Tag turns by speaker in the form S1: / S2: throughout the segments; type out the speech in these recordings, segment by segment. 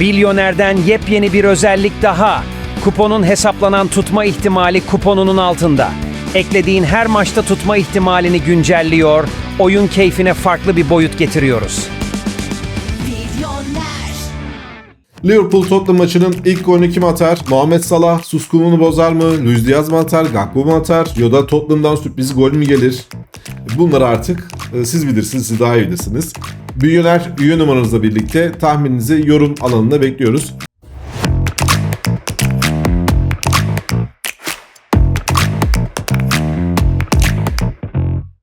S1: Bilyoner'den yepyeni bir özellik daha. Kuponun hesaplanan tutma ihtimali kuponunun altında. Eklediğin her maçta tutma ihtimalini güncelliyor, oyun keyfine farklı bir boyut getiriyoruz.
S2: Milyoner.
S3: Liverpool Tottenham maçının ilk golünü kim atar? Muhammed Salah suskunluğunu bozar mı? Luis Diaz mı atar? Gakpo mu atar? Yoda Tottenham'dan sürpriz gol mü gelir? Bunları artık e, siz bilirsiniz, siz daha iyi bilirsiniz. Milyoner üye numaranızla birlikte tahmininizi yorum alanına bekliyoruz.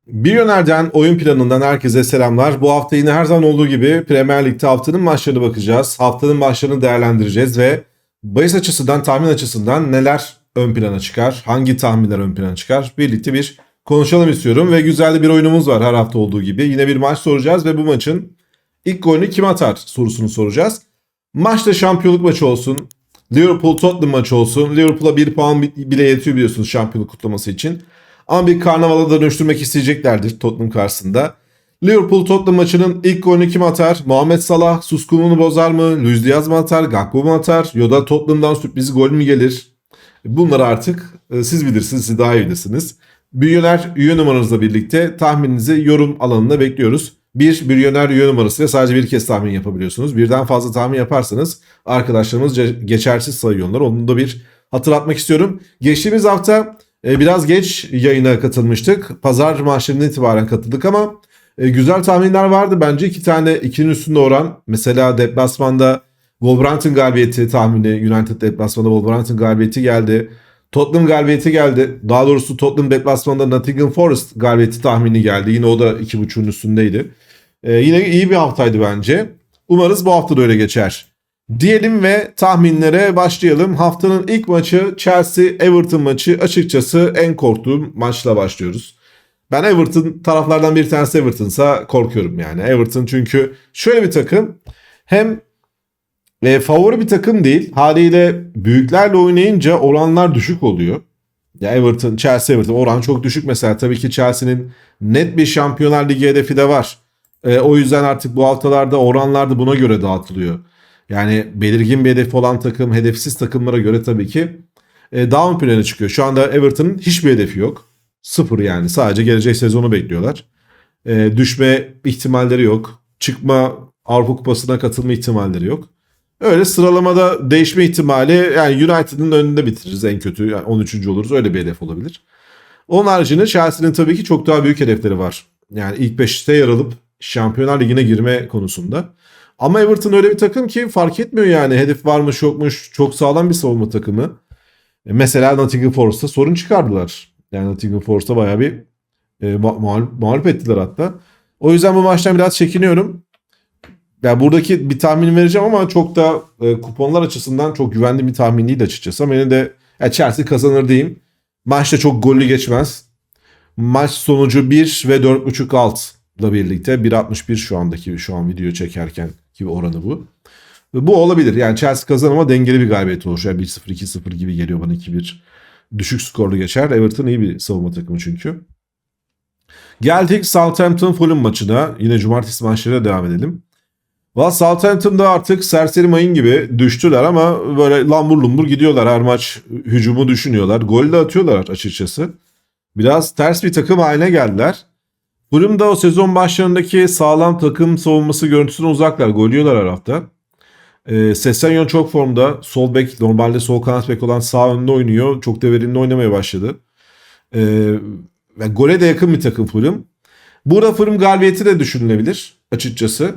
S3: Milyoner'den oyun planından herkese selamlar. Bu hafta yine her zaman olduğu gibi Premier Lig'de haftanın maçlarına bakacağız. Haftanın maçlarını değerlendireceğiz ve bahis açısından, tahmin açısından neler ön plana çıkar, hangi tahminler ön plana çıkar birlikte bir konuşalım istiyorum. Ve güzel bir oyunumuz var her hafta olduğu gibi. Yine bir maç soracağız ve bu maçın ilk golünü kim atar sorusunu soracağız. Maçta şampiyonluk maçı olsun, Liverpool Tottenham maçı olsun. Liverpool'a bir puan bile yetiyor biliyorsunuz şampiyonluk kutlaması için. Ama bir karnavala da dönüştürmek isteyeceklerdir Tottenham karşısında. Liverpool Tottenham maçının ilk golünü kim atar? Muhammed Salah suskunluğunu bozar mı? Luis Diaz mı atar? Gakpo mu atar? Yoda Tottenham'dan sürpriz gol mü gelir? Bunları artık e, siz bilirsiniz, siz daha iyi bilirsiniz. Milyoner üye numaranızla birlikte tahmininizi yorum alanına bekliyoruz. Bir milyoner üye numarasıyla sadece bir kez tahmin yapabiliyorsunuz. Birden fazla tahmin yaparsanız arkadaşlarımız geçersiz sayıyorlar. Onu da bir hatırlatmak istiyorum. Geçtiğimiz hafta e, biraz geç yayına katılmıştık. Pazar maçlarından itibaren katıldık ama e, güzel tahminler vardı. Bence iki tane ikinin üstünde oran. Mesela deplasmanda Wolverhampton galibiyeti tahmini. United deplasmanda Wolverhampton galibiyeti geldi. Tottenham galibiyeti geldi. Daha doğrusu Tottenham deplasmanda Nottingham Forest galibiyeti tahmini geldi. Yine o da 2.5'un üstündeydi. E, yine iyi bir haftaydı bence. Umarız bu hafta da öyle geçer. Diyelim ve tahminlere başlayalım. Haftanın ilk maçı Chelsea-Everton maçı. Açıkçası en korktuğum maçla başlıyoruz. Ben Everton taraflardan bir tanesi Everton'sa korkuyorum yani. Everton çünkü şöyle bir takım hem e, favori bir takım değil. Haliyle büyüklerle oynayınca oranlar düşük oluyor. Ya Everton, Chelsea Everton oran çok düşük mesela. Tabii ki Chelsea'nin net bir Şampiyonlar Ligi hedefi de var. E, o yüzden artık bu haftalarda oranlar da buna göre dağıtılıyor. Yani belirgin bir hedef olan takım, hedefsiz takımlara göre tabii ki e, daha ön çıkıyor. Şu anda Everton'ın hiçbir hedefi yok. Sıfır yani. Sadece gelecek sezonu bekliyorlar. E, düşme ihtimalleri yok. Çıkma Avrupa Kupası'na katılma ihtimalleri yok. Öyle sıralamada değişme ihtimali yani United'ın önünde bitiririz en kötü. Yani 13. oluruz. Öyle bir hedef olabilir. Onun haricinde Chelsea'nin tabii ki çok daha büyük hedefleri var. Yani ilk 5'te yer alıp Şampiyonlar Ligi'ne girme konusunda. Ama Everton öyle bir takım ki fark etmiyor yani. Hedef varmış yokmuş. Çok sağlam bir savunma takımı. E, Mesela Nottingham Forest'a sorun çıkardılar. Yani Nottingham Forest'a bayağı bir e, ma- mağlup, mağlup ettiler hatta. O yüzden bu maçtan biraz çekiniyorum. Yani buradaki bir tahmin vereceğim ama çok da e, kuponlar açısından çok güvenli bir tahmin değil açıkçası. Ama yine de ya Chelsea kazanır diyeyim. Maçta çok gollü geçmez. Maç sonucu 1 ve 4.5 alt ile birlikte 1.61 şu andaki şu an video çekerken gibi oranı bu. Bu olabilir. Yani Chelsea kazanır ama dengeli bir galibiyet olur. Yani 1-0 2-0 gibi geliyor bana 2-1. Düşük skorlu geçer. Everton iyi bir savunma takımı çünkü. Geldik Southampton Fulham maçına. Yine cumartesi maçlarıyla devam edelim. Valla Southampton'da artık serseri mayın gibi düştüler ama böyle lambur lumbur gidiyorlar. Her maç hücumu düşünüyorlar. Gol de atıyorlar açıkçası. Biraz ters bir takım haline geldiler. Fulham da o sezon başlarındaki sağlam takım savunması görüntüsüne uzaklar. Gol yiyorlar her hafta. E, Sessegnon çok formda. Sol bek normalde sol kanat bek olan sağ önde oynuyor. Çok da verimli oynamaya başladı. E, ve gole de yakın bir takım Fulham. Burada Fulham galibiyeti de düşünülebilir açıkçası.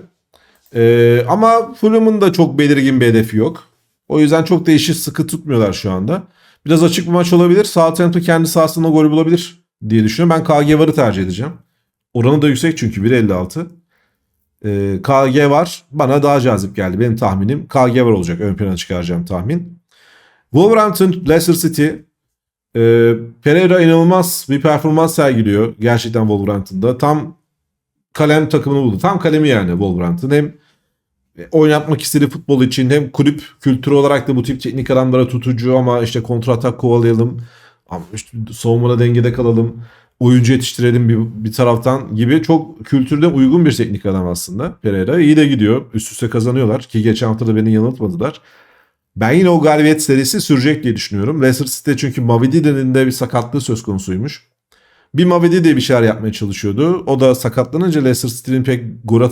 S3: E, ama Fulham'ın da çok belirgin bir hedefi yok. O yüzden çok da işi sıkı tutmuyorlar şu anda. Biraz açık bir maç olabilir. Southampton kendi sahasında gol bulabilir diye düşünüyorum. Ben KG varı tercih edeceğim. Oranı da yüksek çünkü 1.56. Ee, KG var bana daha cazip geldi. Benim tahminim KG var olacak. Ön plana çıkaracağım tahmin. Wolverhampton, Leicester City. Ee, Pereira inanılmaz bir performans sergiliyor. Gerçekten Wolverhampton'da. Tam kalem takımını buldu. Tam kalemi yani Wolverhampton. Hem oynatmak istediği futbol için hem kulüp kültürü olarak da bu tip teknik adamlara tutucu ama işte kontratak kovalayalım. Ama işte savunmada dengede kalalım. oyuncu yetiştirelim bir, bir taraftan gibi çok kültürde uygun bir teknik adam aslında Pereira. İyi de gidiyor. Üst üste kazanıyorlar ki geçen hafta da beni yanıltmadılar. Ben yine o galibiyet serisi sürecek diye düşünüyorum. Leicester City çünkü Mavidi'nin de bir sakatlığı söz konusuymuş. Bir Mavidi de bir şeyler yapmaya çalışıyordu. O da sakatlanınca Leicester City'nin pek gol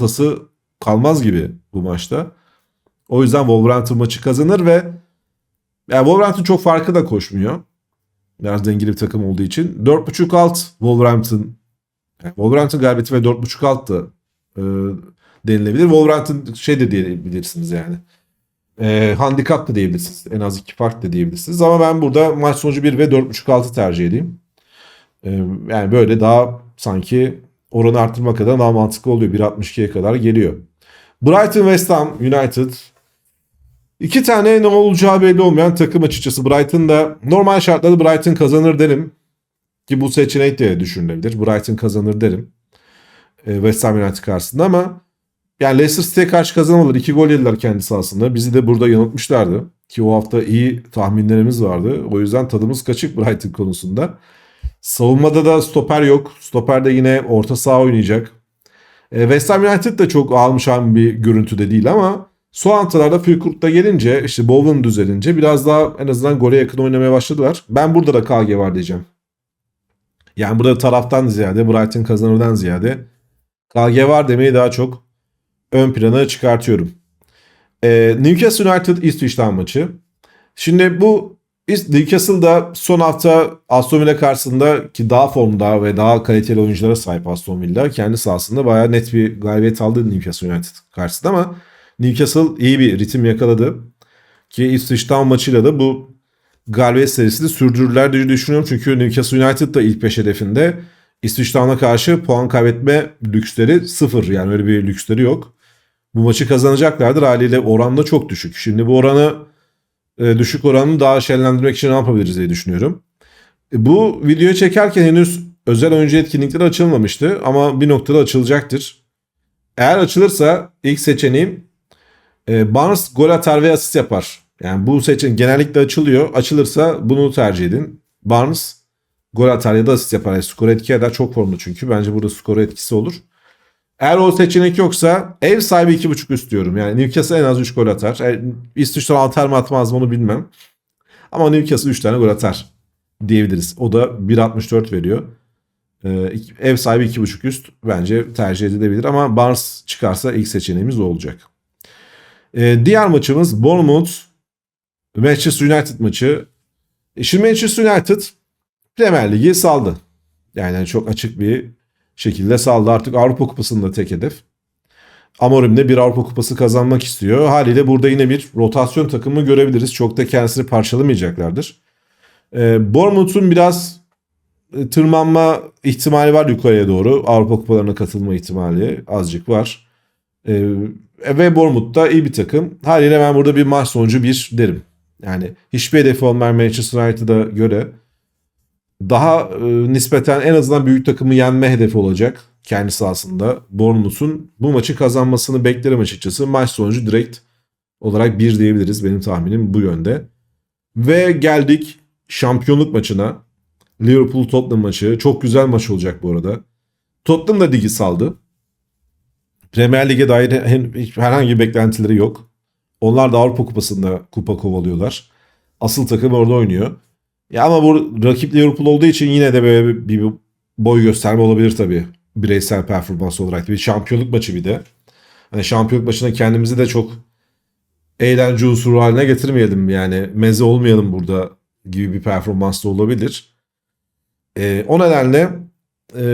S3: kalmaz gibi bu maçta. O yüzden Wolverhampton maçı kazanır ve yani Wolverhampton çok farkı da koşmuyor. Biraz dengeli bir takım olduğu için. 4.5 alt Wolverhampton. Yani Wolverhampton galibiyeti ve 4.5 alt da e, denilebilir. Wolverhampton şey de diyebilirsiniz yani. E, handikap da diyebilirsiniz. En az iki fark da diyebilirsiniz. Ama ben burada maç sonucu 1 ve 4.5 altı tercih edeyim. E, yani böyle daha sanki oranı arttırmak kadar daha mantıklı oluyor. 1.62'ye kadar geliyor. Brighton West Ham United İki tane ne olacağı belli olmayan takım açıkçası. Brighton'da normal şartlarda Brighton kazanır derim. Ki bu seçenek de düşünülebilir. Brighton kazanır derim. E, West Ham United karşısında ama yani Leicester City'ye karşı kazanamadılar. İki gol yediler kendi sahasında. Bizi de burada yanıltmışlardı. Ki o hafta iyi tahminlerimiz vardı. O yüzden tadımız kaçık Brighton konusunda. Savunmada da stoper yok. Stoper de yine orta saha oynayacak. E, West Ham United de çok almış bir görüntüde değil ama Son haftalarda Fülkurt'ta gelince işte Bowen düzelince biraz daha en azından gole yakın oynamaya başladılar. Ben burada da KG var diyeceğim. Yani burada taraftan ziyade Brighton kazanırdan ziyade KG var demeyi daha çok ön plana çıkartıyorum. Ee, Newcastle United Ipswich maçı. Şimdi bu Newcastle'da son hafta Aston Villa karşısında ki daha formda ve daha kaliteli oyunculara sahip Aston Villa kendi sahasında bayağı net bir galibiyet aldı Newcastle United karşısında ama Newcastle iyi bir ritim yakaladı. Ki Ipswich Town maçıyla da bu galibiyet serisini sürdürürler diye düşünüyorum. Çünkü Newcastle United da ilk 5 hedefinde. Ipswich Town'a karşı puan kaybetme lüksleri sıfır. Yani öyle bir lüksleri yok. Bu maçı kazanacaklardır. Haliyle oran da çok düşük. Şimdi bu oranı e, düşük oranı daha şenlendirmek için ne yapabiliriz diye düşünüyorum. E, bu videoyu çekerken henüz özel oyuncu etkinlikleri açılmamıştı. Ama bir noktada açılacaktır. Eğer açılırsa ilk seçeneğim e, Barnes gol atar ve asist yapar. Yani bu seçenek genellikle açılıyor. Açılırsa bunu tercih edin. Barnes gol atar ya da asist yapar. Yani skor etki eder. Çok formlu çünkü. Bence burada skor etkisi olur. Eğer o seçenek yoksa ev sahibi 2.5 üst diyorum. Yani Newcastle en az 3 gol atar. Yani İsviçre'den atar mı atmaz mı onu bilmem. Ama Newcastle 3 tane gol atar diyebiliriz. O da 1.64 veriyor. Ee, ev sahibi 2.5 üst bence tercih edilebilir ama Barnes çıkarsa ilk seçeneğimiz olacak. Ee, diğer maçımız Bournemouth Manchester United maçı. E, şimdi Manchester United Premier Ligi saldı. Yani çok açık bir şekilde saldı. Artık Avrupa Kupası'nda tek hedef. Amorim de bir Avrupa Kupası kazanmak istiyor. Haliyle burada yine bir rotasyon takımı görebiliriz. Çok da kendisini parçalamayacaklardır. Ee, Bournemouth'un biraz e, tırmanma ihtimali var yukarıya doğru. Avrupa Kupalarına katılma ihtimali azıcık var. Ee, ve Bournemouth da iyi bir takım. Haliyle ben burada bir maç sonucu bir derim. Yani hiçbir hedefi olmayan Manchester United'a göre daha e, nispeten en azından büyük takımı yenme hedefi olacak kendi sahasında. Bournemouth'un bu maçı kazanmasını beklerim açıkçası. Maç sonucu direkt olarak bir diyebiliriz. Benim tahminim bu yönde. Ve geldik şampiyonluk maçına. Liverpool Tottenham maçı. Çok güzel maç olacak bu arada. Tottenham da ligi saldı. Premier Lig'e dair herhangi bir beklentileri yok. Onlar da Avrupa Kupası'nda kupa kovalıyorlar. Asıl takım orada oynuyor. Ya ama bu rakip Liverpool olduğu için yine de böyle bir boy gösterme olabilir tabii. Bireysel performans olarak. Bir şampiyonluk maçı bir de. Hani şampiyonluk maçına kendimizi de çok eğlence unsuru haline getirmeyelim. Yani meze olmayalım burada gibi bir performans da olabilir. Ee, o nedenle e,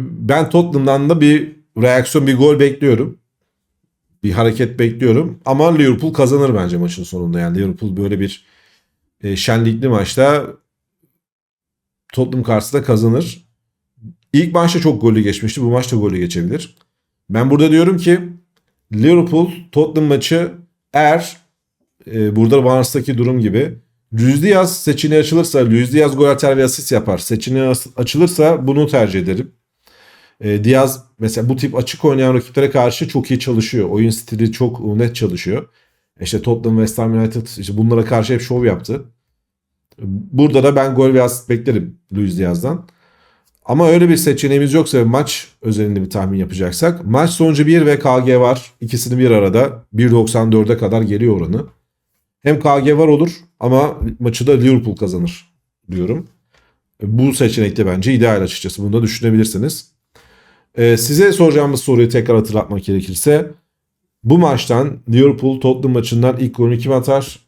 S3: ben Tottenham'dan da bir reaksiyon bir gol bekliyorum. Bir hareket bekliyorum. Ama Liverpool kazanır bence maçın sonunda. Yani Liverpool böyle bir e, şenlikli maçta Tottenham karşısında kazanır. İlk maçta çok golü geçmişti. Bu maçta golü geçebilir. Ben burada diyorum ki Liverpool Tottenham maçı eğer e, burada Barnes'taki durum gibi Luis Diaz seçeneği açılırsa Luis Diaz gol atar ve asist yapar. Seçeneği açılırsa bunu tercih ederim. E, Diaz mesela bu tip açık oynayan rakiplere karşı çok iyi çalışıyor. Oyun stili çok net çalışıyor. İşte Tottenham, West Ham United işte bunlara karşı hep şov yaptı. Burada da ben gol ve asist beklerim Luis Diaz'dan. Ama öyle bir seçeneğimiz yoksa maç özelinde bir tahmin yapacaksak maç sonucu 1 ve KG var. İkisini bir arada 1.94'e kadar geliyor oranı. Hem KG var olur ama maçı da Liverpool kazanır diyorum. Bu seçenek de bence ideal açıkçası. Bunu da düşünebilirsiniz. Ee, size soracağımız soruyu tekrar hatırlatmak gerekirse bu maçtan Liverpool Tottenham maçından ilk golünü kim atar?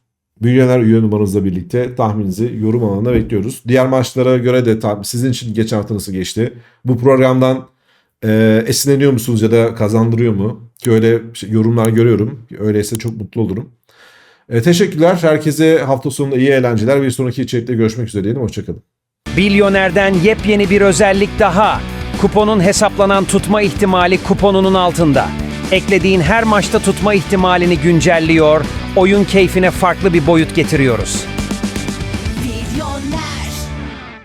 S3: Milyoner üye numaranızla birlikte tahmininizi yorum alanına bekliyoruz. Diğer maçlara göre de tahmin- sizin için geçen hafta nasıl geçti? Bu programdan e, esinleniyor musunuz ya da kazandırıyor mu? Ki öyle şey- yorumlar görüyorum. Öyleyse çok mutlu olurum. E, teşekkürler. Herkese hafta sonunda iyi eğlenceler. Bir sonraki içerikte görüşmek üzere diyelim. Hoşçakalın.
S1: Bilyoner'den yepyeni bir özellik daha. Kuponun hesaplanan tutma ihtimali kuponunun altında. Eklediğin her maçta tutma ihtimalini güncelliyor, oyun keyfine farklı bir boyut getiriyoruz.